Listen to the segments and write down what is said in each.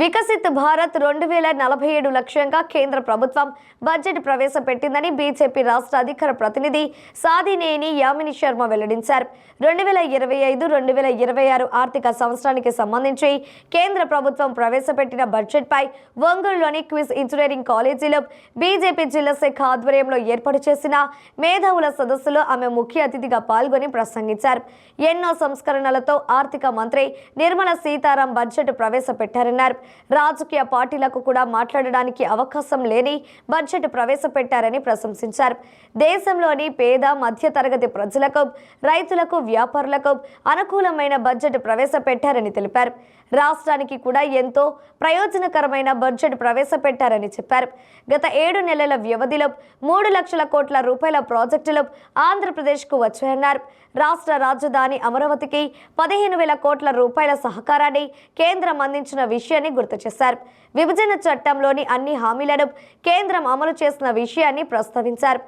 వికసిత్ భారత్ రెండు వేల నలభై ఏడు లక్ష్యంగా కేంద్ర ప్రభుత్వం బడ్జెట్ ప్రవేశపెట్టిందని బీజేపీ రాష్ట్ర అధికార ప్రతినిధి సాదినేని యామిని శర్మ వెల్లడించారు. రెండు వేల ఇరవై ఐదు రెండు వేల ఇరవై ఆరు ఆర్థిక సంవత్సరానికి సంబంధించి కేంద్ర ప్రభుత్వం ప్రవేశపెట్టిన బడ్జెట్పై ఒంగోలులోని క్విజ్ ఇంజనీరింగ్ కాలేజీలో బీజేపీ జిల్లా శాఖ ఆధ్వర్యంలో ఏర్పాటు చేసిన మేధావుల సదస్సులో ఆమె ముఖ్య అతిథిగా పాల్గొని ప్రసంగించారు. ఎన్నో సంస్కరణలతో ఆర్థిక మంత్రి నిర్మలా సీతారాం బడ్జెట్ ప్రవేశపెట్టారన్నారు. రాజకీయ పార్టీలకు కూడా మాట్లాడడానికి అవకాశం లేని బడ్జెట్ ప్రవేశపెట్టారని ప్రశంసించారు. దేశంలోని పేద మధ్యతరగతి ప్రజలకు రైతులకు వ్యాపారులకు అనుకూలమైన బడ్జెట్ ప్రవేశపెట్టారని తెలిపారు. రాష్ట్రానికి కూడా ఎంతో ప్రయోజనకరమైన బడ్జెట్ ప్రవేశపెట్టారని చెప్పారు. గత ఏడు నెలల వ్యవధిలో మూడు లక్షల కోట్ల రూపాయల ప్రాజెక్టులు ఆంధ్రప్రదేశ్కు వచ్చాయన్నారు. రాష్ట్ర రాజధాని అమరావతికి పదిహేను వేల కోట్ల రూపాయల సహకారాన్ని కేంద్రం అందించిన విషయాన్ని గుర్తు చేశారు. విభజన చట్టంలోని అన్ని హామీలను కేంద్రం అమలు చేసిన విషయాన్ని ప్రస్తావించారు.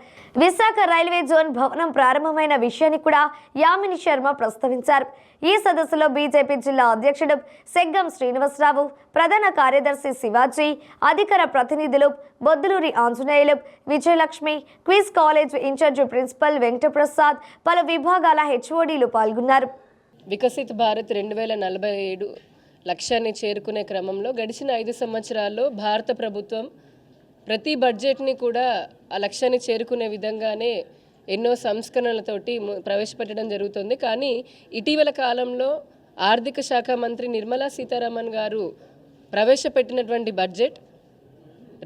విశాఖ రైల్వే జోన్ భవనం ప్రారంభమైన విషయాన్ని కూడా యామిని శర్మ ప్రస్తావించారు. ఈ సదస్సులో బీజేపీ జిల్లా అధ్యక్షుడు సెగ్గం శ్రీనివాసరావు ప్రధాన కార్యదర్శి శివాజీ అధికార ప్రతినిధులు Bodduluri Anjaneyulu Vijayalakshmi quiz college incharge principal Venkataprasad పలు విభాగాల హెచ్ఓడీలు పాల్గొన్నారు. వికసిత్ భారత్ రెండు వేల నలభై ఏడు లక్ష్యాన్ని చేరుకునే క్రమంలో గడిచిన ఐదు సంవత్సరాల్లో భారత ప్రభుత్వం ప్రతి బడ్జెట్ని కూడా ఆ లక్ష్యాన్ని చేరుకునే విధంగానే ఎన్నో సంస్కరణలతోటి ప్రవేశపెట్టడం జరుగుతుంది. కానీ ఇటీవల కాలంలో ఆర్థిక శాఖ మంత్రి నిర్మలా సీతారామన్ గారు ప్రవేశపెట్టినటువంటి బడ్జెట్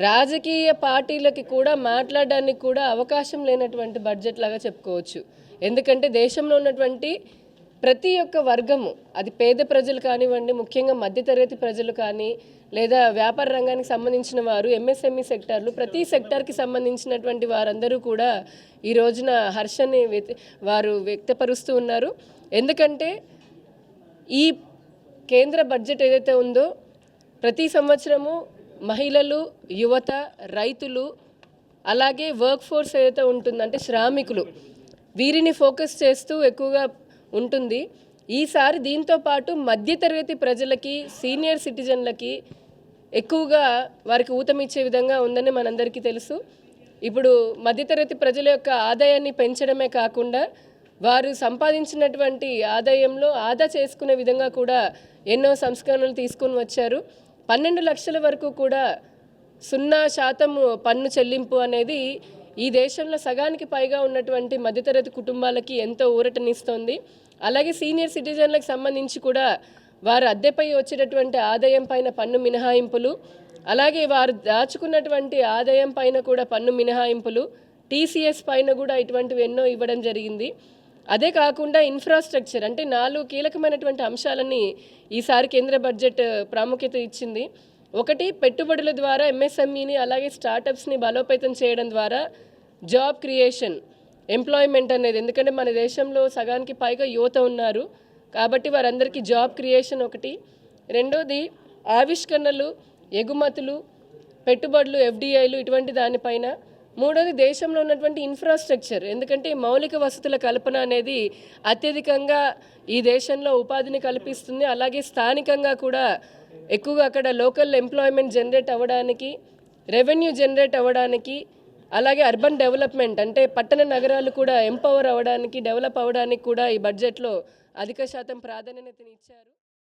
రాజకీయ పార్టీలకి కూడా మాట్లాడడానికి కూడా అవకాశం లేనటువంటి బడ్జెట్ లాగా చెప్పుకోవచ్చు. ఎందుకంటే దేశంలో ఉన్నటువంటి ప్రతి ఒక్క వర్గము అది పేద ప్రజలు కానివ్వండి ముఖ్యంగా మధ్యతరగతి ప్రజలు కానీ లేదా వ్యాపార రంగానికి సంబంధించిన వారు ఎంఎస్ఎంఈ సెక్టార్లు ప్రతి సెక్టార్కి సంబంధించినటువంటి వారందరూ కూడా ఈ రోజున హర్షని వారు వ్యక్తపరుస్తూ ఉన్నారు. ఎందుకంటే ఈ కేంద్ర బడ్జెట్ ఏదైతే ఉందో ప్రతి సంవత్సరము మహిళలు యువత రైతులు అలాగే వర్క్ ఫోర్స్ ఏదైతే ఉంటుందంటే శ్రామికులు వీరిని ఫోకస్ చేస్తూ ఎక్కువగా ఉంటుంది. ఈసారి దీంతో పాటు మధ్యతరగతి ప్రజలకి సీనియర్ సిటిజన్లకి ఎక్కువగా వారికి ఊతమిచ్చే విధంగా ఉందని మనందరికీ తెలుసు. ఇప్పుడు మధ్యతరగతి ప్రజల యొక్క ఆదాయాన్ని పెంచడమే కాకుండా వారు సంపాదించినటువంటి ఆదాయంలో ఆదా చేసుకునే విధంగా కూడా ఎన్నో సంస్కరణలు తీసుకొని వచ్చారు. పన్నెండు లక్షల వరకు కూడా సున్నా శాతం పన్ను చెల్లింపు అనేది ఈ దేశంలో సగానికి పైగా ఉన్నటువంటి మధ్యతరగతి కుటుంబాలకి ఎంతో ఊరటనిస్తోంది. అలాగే సీనియర్ సిటిజన్లకు సంబంధించి కూడా వారు అద్దెపై వచ్చేటటువంటి ఆదాయం పైన పన్ను మినహాయింపులు అలాగే వారు దాచుకున్నటువంటి ఆదాయం పైన కూడా పన్ను మినహాయింపులు టీసీఎస్ పైన కూడా ఇటువంటివి ఎన్నో ఇవ్వడం జరిగింది. అదే కాకుండా ఇన్ఫ్రాస్ట్రక్చర్ అంటే నాలుగు కీలకమైనటువంటి అంశాలని ఈసారి కేంద్ర బడ్జెట్ ప్రాముఖ్యత ఇచ్చింది. ఒకటి పెట్టుబడుల ద్వారా ఎంఎస్ఎంఈని అలాగే స్టార్టప్స్ని బలోపేతం చేయడం ద్వారా జాబ్ క్రియేషన్ ఎంప్లాయ్మెంట్ అనేది. ఎందుకంటే మన దేశంలో సగానికి పైగా యువత ఉన్నారు. కాబట్టి వారందరికీ జాబ్ క్రియేషన్ ఒకటి. రెండోది ఆవిష్కరణలు ఎగుమతులు పెట్టుబడులు ఎఫ్డిఐలు ఇటువంటి దానిపైన మూడోది దేశంలో ఉన్నటువంటి ఇన్ఫ్రాస్ట్రక్చర్ ఎందుకంటే మౌలిక వసతుల కల్పన అనేది అత్యధికంగా ఈ దేశంలో ఉపాధిని కల్పిస్తుంది. అలాగే స్థానికంగా కూడా ఎక్కువగా అక్కడ లోకల్ ఎంప్లాయ్మెంట్ జనరేట్ అవ్వడానికి రెవెన్యూ జనరేట్ అవ్వడానికి అలాగే అర్బన్ డెవలప్మెంట్ అంటే పట్టణ నగరాలు కూడా ఎంపవర్ అవ్వడానికి డెవలప్ అవ్వడానికి కూడా ఈ బడ్జెట్లో అధిక శాతం ప్రాధాన్యతని ఇచ్చారు.